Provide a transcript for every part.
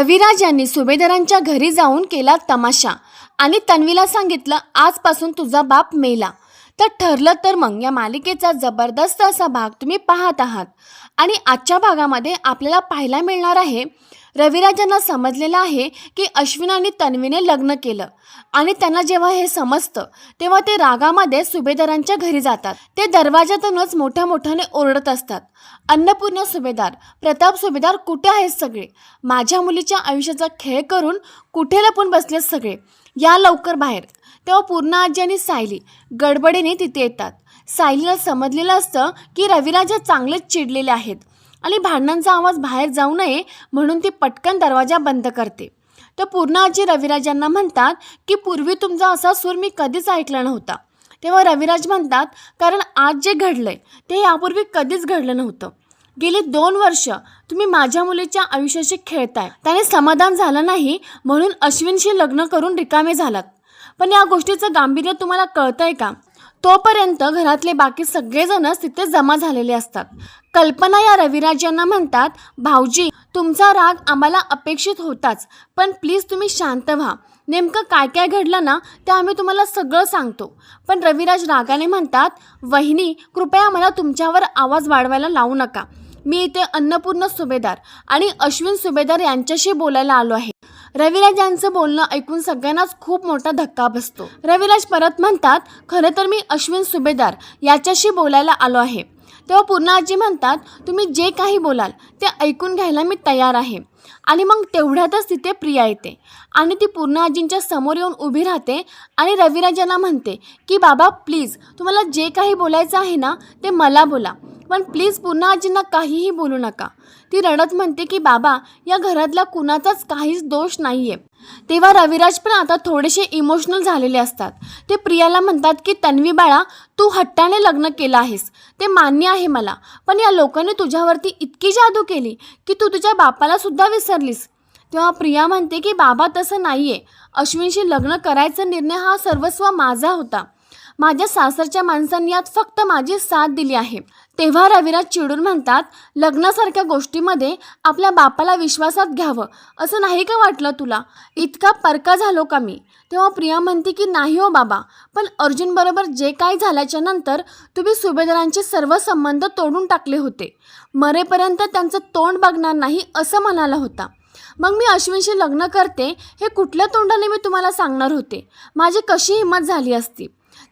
रविराज यांनी सुभेदारांच्या घरी जाऊन केला तमाशा आणि तन्वीला सांगितलं आजपासून तुझा बाप मेला. तर ठरलं तर मग या मालिकेचा जबरदस्त असा भाग तुम्ही पाहत आहात. आणि आजच्या भागामध्ये आपल्याला पाहायला मिळणार आहे रविराजांना समजलेलं आहे की अश्विन आणि तन्वीने लग्न केलं. आणि त्यांना जेव्हा हे समजतं तेव्हा ते रागामध्ये सुभेदारांच्या घरी जातात. ते दरवाजातूनच मोठ्या मोठ्याने ओरडत असतात. अन्नपूर्ण सुभेदार प्रताप सुभेदार कुठे आहेत सगळे? माझ्या मुलीच्या आयुष्याचा खेळ करून कुठे लपून बसलेत सगळे? या लवकर बाहेर. तेव्हा पूर्ण आजी आणि सायली गडबडीने तिथे येतात. सायलीला समजलेलं असतं की रविराजा चांगलेच चिडलेले आहेत. आणि भांडणांचा आवाज बाहेर जाऊ नये म्हणून ती पटकन दरवाजा बंद करते. तर पूर्ण आजी रविराजांना म्हणतात की पूर्वी तुमचा असा सूर मी कधीच ऐकला नव्हता. तेव्हा रविराज म्हणतात कारण आज जे घडलंय ते यापूर्वी कधीच घडलं नव्हतं. गेली दोन वर्ष तुम्ही माझ्या मुलीच्या आयुष्याशी खेळताय. त्याने समाधान झालं नाही म्हणून अश्विनशी लग्न करून रिकामे झालात. पण या गोष्टीचं गांभीर्य तुम्हाला कळतंय का? तोपर्यंत घरातले बाकी सगळेजणच तिथे जमा झालेले असतात. कल्पना या रविराज यांना म्हणतात भाऊजी तुमचा राग आम्हाला अपेक्षित होताच पण प्लीज तुम्ही शांत व्हा. नेमकं काय काय घडलं ना ते आम्ही तुम्हाला सगळं सांगतो. पण रविराज रागाने म्हणतात वहिनी कृपया मला तुमच्यावर आवाज वाढवायला लावू नका. मी इथे अन्नपूर्ण सुभेदार आणि अश्विन सुभेदार यांच्याशी बोलायला आलो आहे. रविराज यांचं बोलणं ऐकून सगळ्यांनाच खूप मोठा धक्का बसतो. रविराज परत म्हणतात खरं तर मी अश्विन सुभेदार याच्याशी बोलायला आलो आहे. तेव्हा पूर्ण आजी म्हणतात तुम्ही जे काही बोलाल ते ऐकून घ्यायला मी तयार आहे. आणि मग तेवढ्यातच तिथे प्रिया येते. आणि ती पूर्ण आजींच्या समोर येऊन उभी राहते आणि रविराजांना म्हणते की बाबा प्लीज तुम्हाला जे काही बोलायचं आहे ना ते मला बोला. पण प्लीज पुन्हा आजींना काहीही बोलू नका. ती रडत म्हणते की बाबा या घरातला कुणाचाच काहीच दोष नाही आहे तेव्हा रविराज पण आता थोडेसे इमोशनल झालेले असतात. ते प्रियाला म्हणतात की तन्वी बाळा तू हट्टाने लग्न केलं आहेस. ते मान्य आहे मला पण या लोकांनी तुझ्यावरती इतकी जादू केली की तू तुझ्या बापाला सुद्धा विसरलीस. तेव्हा प्रिया म्हणते की बाबा तसं नाही आहे अश्विनशी लग्न करायचा निर्णय हा सर्वस्व माझा होता. माझ्या सासरच्या माणसांनी यात फक्त माझी साथ दिली आहे. तेव्हा रविराज चिडून म्हणतात लग्नासारख्या गोष्टीमध्ये आपल्या बापाला विश्वासात घ्यावं. असं नाही का वाटलं तुला? इतका परका झालो का मी? तेव्हा प्रिया म्हणते की नाही हो बाबा. पण अर्जुनबरोबर जे काही झाल्याच्यानंतर तुम्ही सुभेदारांचे सर्व संबंध तोडून टाकले होते. मरेपर्यंत त्यांचं तोंड बघणार नाही असं म्हणाला होता. मग मी अश्विनशी लग्न करते हे कुठल्या तोंडाने मी तुम्हाला सांगणार होते? माझी कशी हिंमत झाली असती?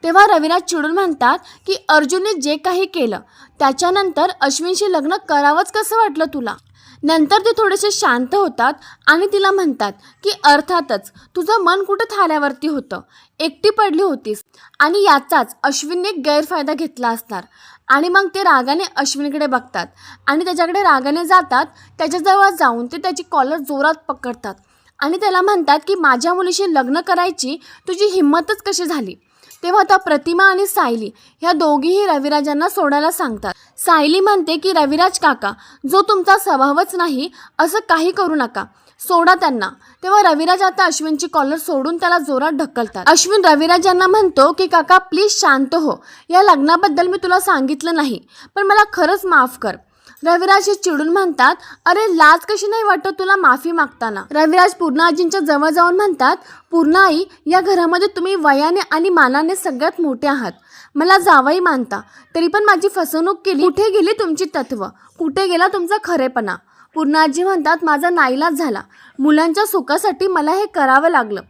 तेव्हा रविराज चिडून म्हणतात की अर्जुनने जे काही केलं त्याच्यानंतर अश्विनशी लग्न करावंच कसं वाटलं तुला? नंतर ते थोडेसे शांत होतात आणि तिला म्हणतात की अर्थातच तुझं मन कुठं थाल्यावरती होतं? एकटी पडली होतीस आणि याचाच अश्विनने गैरफायदा घेतला असणार. आणि मग ते रागाने अश्विनकडे बघतात आणि त्याच्याकडे रागाने जातात त्याच्याजवळ जाऊन ते त्याची कॉलर जोरात पकडतात आणि त्याला म्हणतात की माझ्या मुलीशी लग्न करायची तुझी हिंमतच कशी झाली? तेव्हा आता प्रतिमा आणि सायली ह्या दोघीही रविराजांना सोडायला सांगतात. सायली म्हणते की रविराज काका जो तुमचा स्वभावच नाही असं काही करू नका. सोडा त्यांना. तेव्हा रविराज आता अश्विनची कॉलर सोडून त्याला जोरात ढकलतात. अश्विन रविराजांना म्हणतो की काका प्लीज शांत हो. या लग्नाबद्दल मी तुला सांगितलं नाही पण मला खरंच माफ कर. रविराज हे चिडून म्हणतात अरे लाज कशी नाही वाटत तुला माफी मागताना? रविराज पूर्णाजींच्या जवळ जाऊन म्हणतात पूर्णाई या घरामध्ये तुम्ही वयाने आणि मानाने सगळ्यात मोठे आहात. मला जावई मानता. तरी पण माझी फसवणूक केली. कुठे गेली तुमची तत्व? कुठे गेला तुमचा खरेपणा? पूर्णाजी म्हणतात माझा नाईलाज झाला. मुलांच्या सुखासाठी मला हे करावं लागलं.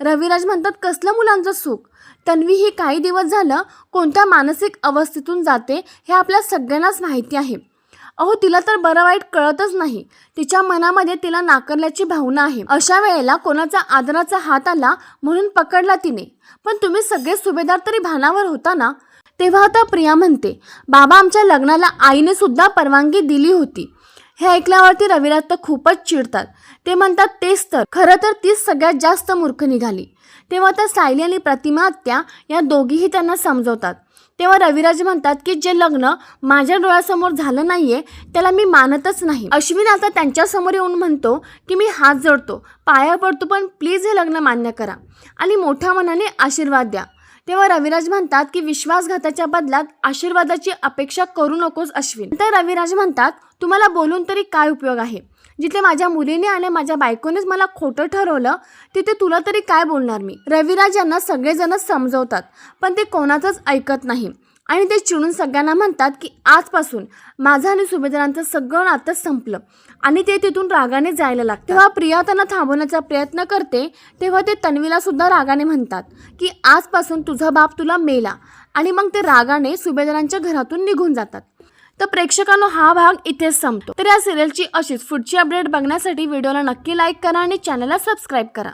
रविराज म्हणतात कसलं मुलांचं सुख? तन्वी ही काही दिवस झालं कोणत्या मानसिक अवस्थेतून जाते हे आपल्या सगळ्यांनाच माहिती आहे. अहो तिला तर बरं वाईट कळतच नाही. तिच्या मनामध्ये तिला नाकारल्याची भावना आहे. अशा वेळेला कोणाचा आदराचा हात आला म्हणून पकडला तिने. पण तुम्ही सगळे सुभेदार तरी भानावर होता ना? तेव्हा आता प्रिया म्हणते बाबा आमच्या लग्नाला आईने सुद्धा परवानगी दिली होती. हे ऐकल्यावरती रविराज तर खूपच चिडतात. ते म्हणतात तेच तर. खरं तर तीच सगळ्यात जास्त मूर्ख निघाली. तेव्हा त्या सायली आणि प्रतिमा आत्या या दोघीही त्यांना समजवतात. तेव्हा रविराज म्हणतात की जे लग्न माझ्या डोळ्यासमोर झालं नाहीये त्याला मी मानतच नाही. अश्विन आता त्यांच्यासमोर येऊन म्हणतो की मी हात जोडतो पाया पडतो पण प्लीज हे लग्न मान्य करा. आणि मोठ्या मनाने आशीर्वाद द्या. तेव्हा रविराज म्हणतात की विश्वासघाताच्या बदल्यात आशीर्वादाची अपेक्षा करू नकोस अश्विन. तर रविराज म्हणतात तुम्हाला बोलून तरी काय उपयोग आहे? जिथे माझ्या मुलीने आणि माझ्या बायकोनेच मला खोटं ठरवलं तिथे तुला तरी काय बोलणार मी? रविराज यांना सगळेजणच समजवतात पण ते कोणाचंच ऐकत नाही. आणि ते चिडून सगळ्यांना म्हणतात की आजपासून माझं आणि सुभेदारांचं सगळं नातं संपलं आणि ते तिथून रागाने जायला लागतं तेव्हा प्रिया त्यांना थांबवण्याचा प्रयत्न करते तेव्हा ते तन्वीला सुद्धा रागाने म्हणतात की आजपासून तुझा बाप तुला मेला आणि मग ते रागाने सुभेदारांच्या घरातून निघून जातात. तर प्रेक्षकांनो हा भाग इथेच संपतो. तर या सिरियलची अशीच पुढची अपडेट बघण्यासाठी व्हिडिओला नक्की लाईक करा आणि चॅनलला सबस्क्राईब करा.